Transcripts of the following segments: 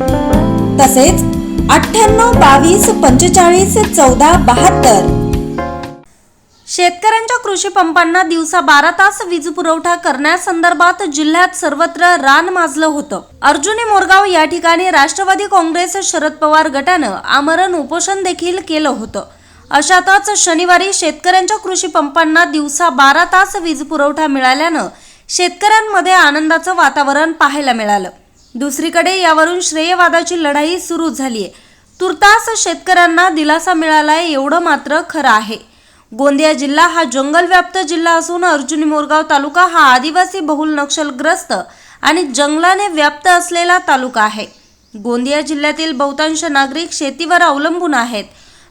तसेच अठ्ठ्याण्णव बावीस पंचेचाळीस चौदा बहात्तर. शेतकऱ्यांच्या कृषी पंपांना दिवसा बारा तास वीज पुरवठा करण्यासंदर्भात जिल्ह्यात सर्वत्र रान माजलं होतं. अर्जुनी मोरगाव या ठिकाणी राष्ट्रवादी काँग्रेस शरद पवार गटानं आमरण उपोषण देखील केलं होतं. अशातच शनिवारी शेतकऱ्यांच्या कृषी पंपांना दिवसा बारा तास वीज पुरवठा मिळाल्यानं शेतकऱ्यांमध्ये आनंदाचं वातावरण पाहायला मिळालं. दुसरीकडे यावरून श्रेयवादाची लढाई सुरू झाली आहे तुर्तास शेतकऱ्यांना दिलासा मिळालाय एवढं मात्र खरं आहे. गोंदिया जिल्हा हा जंगलव्याप्त जिल्हा असून अर्जुनी मोरगाव तालुका हा आदिवासी बहुल नक्षलग्रस्त आणि जंगलाने व्याप्त असलेला तालुका आहे. गोंदिया जिल्ह्यातील बहुतांश नागरिक शेतीवर अवलंबून आहेत.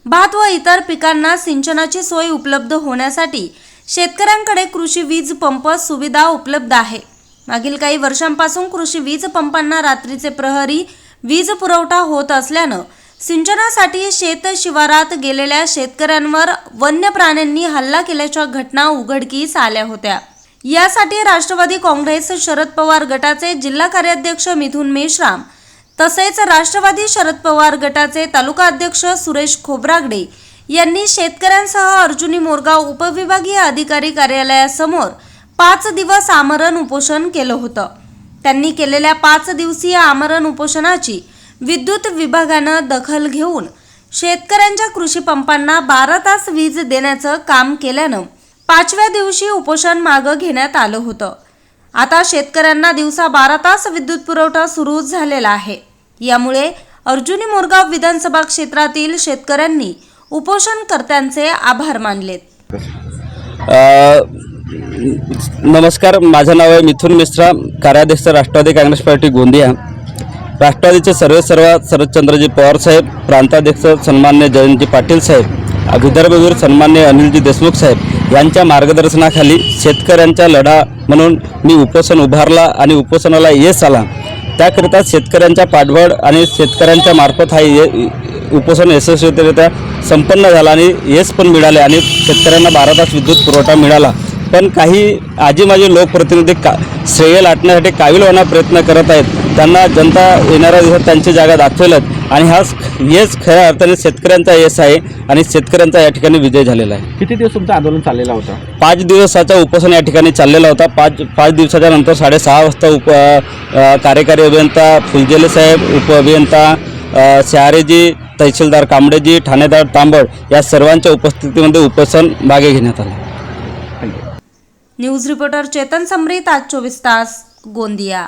भात व इतर पिकांना सिंचनाची सोय उपलब्ध होण्यासाठी शेतकऱ्यांकडे कृषी वीज पंप सुविधा उपलब्ध आहे. मागील काही वर्षांपासून कृषी वीज पंपांना रात्रीचे प्रहरी वीज पुरवठा होत असल्यानं सिंचनासाठी शेत शिवारात गेलेल्या शेतकऱ्यांवर वन्य प्राण्यांनी हल्ला केल्याच्या घटना उघडकीस आल्या होत्या. यासाठी राष्ट्रवादी काँग्रेस शरद पवार गटाचे जिल्हा कार्याध्यक्ष मिथुन मेश्राम तसेच राष्ट्रवादी शरद पवार गटाचे तालुका अध्यक्ष सुरेश खोब्रागडे यांनी शेतकऱ्यांसह अर्जुनी मोरगाव उपविभागीय अधिकारी कार्यालयासमोर पाच दिवस आमरण उपोषण केलं होतं. त्यांनी केलेल्या पाच दिवसीय आमरण उपोषणाची विद्युत विभागानं दखल घेऊन शेतकऱ्यांच्या कृषी पंपांना बारा तास वीज देण्याचं काम केल्यानं पाचव्या दिवशी उपोषण मागं घेण्यात आलं होतं. आता शेतकऱ्यांना दिवसा बारा तास विद्युत पुरवठा सुरू झालेला आहे. यामुळे अर्जुनी मोरगाव विधानसभा क्षेत्रातील शेतकऱ्यांनी उपोषणकर्त्यांचे आभार मानलेत. नमस्कार माझं नाव आहे मिथुन मिश्रा कार्याध्यक्ष राष्ट्रवादी काँग्रेस पार्टी गोंदिया. राष्ट्रवादीचे सर्वे सर्व शरदचंद्रजी पवार साहेब प्रांताध्यक्ष सन्मान्य जयंती पाटील साहेब विदर्भवीर सन्मान्य अनिलजी देशमुख साहेब यांच्या मार्गदर्शनाखाली शेतकऱ्यांचा लढा म्हणून मी उपोषण उभारला आणि उपोषणाला यश आला. त्याकरिता शेतकऱ्यांचा पाठबळ आणि शेतकऱ्यांच्या मार्फत हा ये उपोषण यशस्वीरित्या संपन्न झाला आणि यश पण मिळाले आणि शेतकऱ्यांना बारा तास विद्युत पुरवठा मिळाला. पण काही आजी माझे लोकप्रतिनिधी का श्रेय लाटण्यासाठी काविलवाना प्रयत्न करत आहेत. त्यांना जनता येणाऱ्या दिवसात त्यांची जागा दाखवेलच आणि हा यश खऱ्या अर्थाने शेतकऱ्यांचा यश आहे आणि शेतकऱ्यांचा या ठिकाणी विजय झालेला आहे. किती दिवस तुमचं आंदोलन चाललेलं होतं? पाच दिवसाचा उपोषण या ठिकाणी चाललेला होता. पाच पाच दिवसाच्या नंतर साडेसहा वाजता उप कार्यकारी अभियंता फुलजेले साहेब उपअभियंता अ, शहारेजी तहसीलदार कांबळेजी ठाणेदार तांबड या सर्वांच्या उपस्थितीमध्ये उपोषण मागे घेण्यात आलं. न्यूज रिपोर्टर चेतन समरीत आज चोवीस तास गोंदिया.